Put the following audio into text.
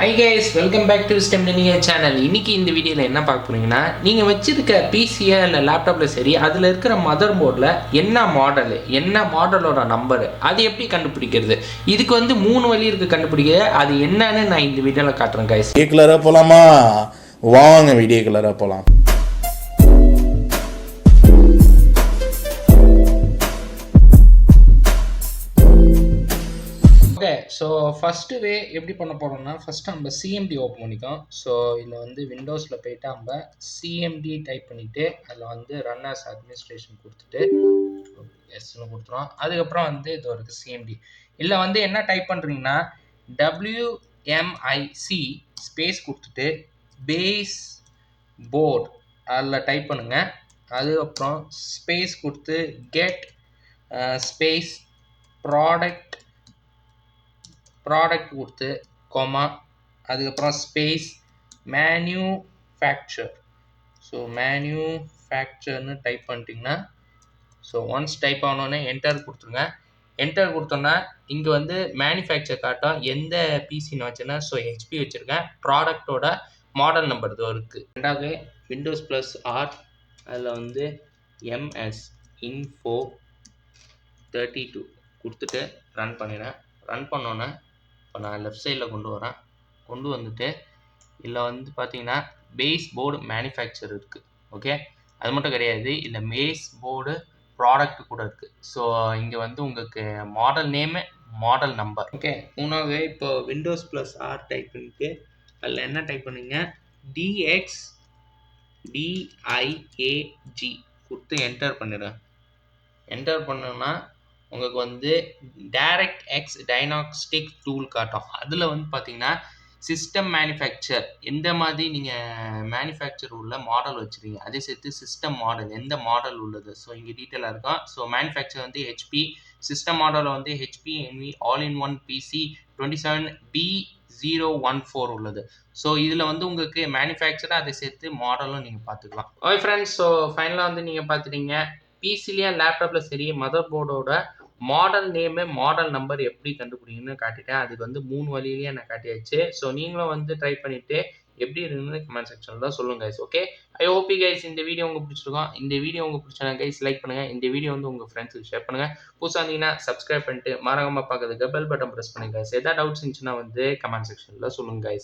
Hi guys welcome back to stem நீங்கள் channel இன்றைக்கி இந்த வீடியோவில் என்ன பார்க்க போகிறீங்கன்னா நீங்கள் வச்சிருக்க பிசியை இல்லை லேப்டாப்பில் சரி அதில் இருக்கிற மதர் போர்டில் என்ன மாடலு என்ன மாடலோட நம்பரு அது எப்படி கண்டுபிடிக்கிறது? இதுக்கு வந்து மூணு வழி இருக்குது கண்டுபிடிக்க அது என்னன்னு நான் இந்த வீடியோவில் காட்டுறேன் கைஸ் வீடியோ கலராக போகலாமா வாங்க வீடியோ கலராக போகலாம் ஸோ ஃபஸ்ட்டு வே எப்படி பண்ண போகிறோம்னா ஃபஸ்ட்டு நம்ம சிஎம்டி ஓப்பன் பண்ணிக்கோம் ஸோ இதில் வந்து விண்டோஸில் போயிட்டு நம்ம சிஎம்டி டைப் பண்ணிவிட்டு அதில் வந்து ரன் ஆஸ் அட்மினிஸ்ட்ரேஷன் கொடுத்துட்டு எஸ்னு கொடுத்துருவோம். அதுக்கப்புறம் வந்து இது இருக்குது சிஎம்டி இல்லை வந்து என்ன டைப் பண்ணுறீங்கன்னா டபிள்யூஎம்ஐசி ஸ்பேஸ் கொடுத்துட்டு பேஸ் போர்ட் அதில் டைப் பண்ணுங்கள் அதுக்கப்புறம் ஸ்பேஸ் கொடுத்து கெட் ஸ்பேஸ் ப்ராடக்ட் ப்ராடக்ட் கொடுத்து கொமா அதுக்கப்புறம் ஸ்பேஸ் மேனுஃபேக்சர் ஸோ மேனுஃபேக்சர்னு டைப் பண்ணிட்டீங்கன்னா ஸோ ஒன்ஸ் டைப் ஆனோடனே என்டர் கொடுத்துருங்க. என்டர் கொடுத்தோன்னா இங்கே வந்து மேனுஃபேக்சர் காட்டும். எந்த பிசின்னு வச்சுன்னா ஸோ ஹெச்பி வச்சுருக்கேன் ப்ராடக்டோட மாடல் நம்பர் இதுவும் இருக்குது ரெண்டாவது விண்டோஸ் ப்ளஸ் ஆர் அதில் வந்து எம்எஸ் இன்ஃபோ தேர்ட்டி டூ கொடுத்துட்டு ரன் பண்ணிடுறேன். ரன் பண்ணோன்னே இப்போ நான் லெஃப்ட் சைடில் கொண்டு வரேன். கொண்டு வந்துட்டு இதில் வந்து பார்த்தீங்கன்னா பேஸ் போர்டு மேனுஃபேக்சர் இருக்குது ஓகே அது மட்டும் கிடையாது. இந்த பேஸ் போர்டு ப்ராடக்ட் கூட இருக்குது ஸோ இங்கே வந்து உங்களுக்கு model name model number okay மூணாவது இப்போ விண்டோஸ் ப்ளஸ் ஆர் டைப் பண்ணிட்டு அதில் என்ன டைப் பண்ணுங்க? டிஎக்ஸ் டிஐஏஜி கொடுத்து என்டர் பண்ணிடுங்க என்டர் பண்ணோன்னா உங்களுக்கு வந்து டைரக்ட் எக்ஸ் டைனாக்ஸ்டிக் டூல் காட்டும். அதில் வந்து பார்த்தீங்கன்னா சிஸ்டம் மேனுஃபேக்சர் எந்த மாதிரி நீங்கள் மேனுஃபேக்சர் உள்ள மாடல் வச்சுருக்கீங்க அதே சேர்த்து சிஸ்டம் மாடல் எந்த மாடல் உள்ளது? ஸோ இங்கே டீட்டெயிலாக இருக்கும் ஸோ மேனுஃபேக்சர் வந்து ஹெச்பி சிஸ்டம் மாடலில் வந்து HP Envy all in one PC twenty seven P zero one four உள்ளது. ஸோ இதில் வந்து உங்களுக்கு மேனுஃபேக்சராக அதை சேர்த்து மாடலும் நீங்கள் பார்த்துக்கலாம் ஓகே ஃப்ரெண்ட்ஸ் ஸோ ஃபைனலாக வந்து நீங்கள் பார்த்துட்டீங்க பிசிலேயே லேப்டாப்பில் சரி மதர் போர்டோட மாடல் நேமு மாடல் நம்பர் எப்படி கண்டுபிடிங்கன்னு காட்டிட்டேன். அதுக்கு வந்து மூணு வழியிலேயே நான் காட்டியாச்சு. ஸோ நீங்களும் வந்து ட்ரை பண்ணிவிட்டு எப்படி இருக்குன்னு கமெண்ட் செக்ஷனில் சொல்லுங்கள் guys okay I hope guys இந்த வீடியோ உங்களுக்கு பிடிச்சிருக்கோம். இந்த வீடியோ உங்களுக்கு பிடிச்சா கைஸ் லைக் பண்ணுங்கள் இந்த வீடியோ வந்து உங்கள் ஃப்ரெண்ட்ஸுக்கு ஷேர் பண்ணுங்கள் புதுசாக இருந்தீங்கன்னா சப்ஸ்கிரைப் பண்ணிட்டு மறக்காம பார்க்கறதுக்கு பெல் பட்டன் ப்ரெஸ் பண்ணுங்க கைஸ் எதாவது டவுட்ஸ் இருந்துச்சுன்னா வந்து கமெண்ட் செக்ஷனில் சொல்லுங்கள் கைஸ்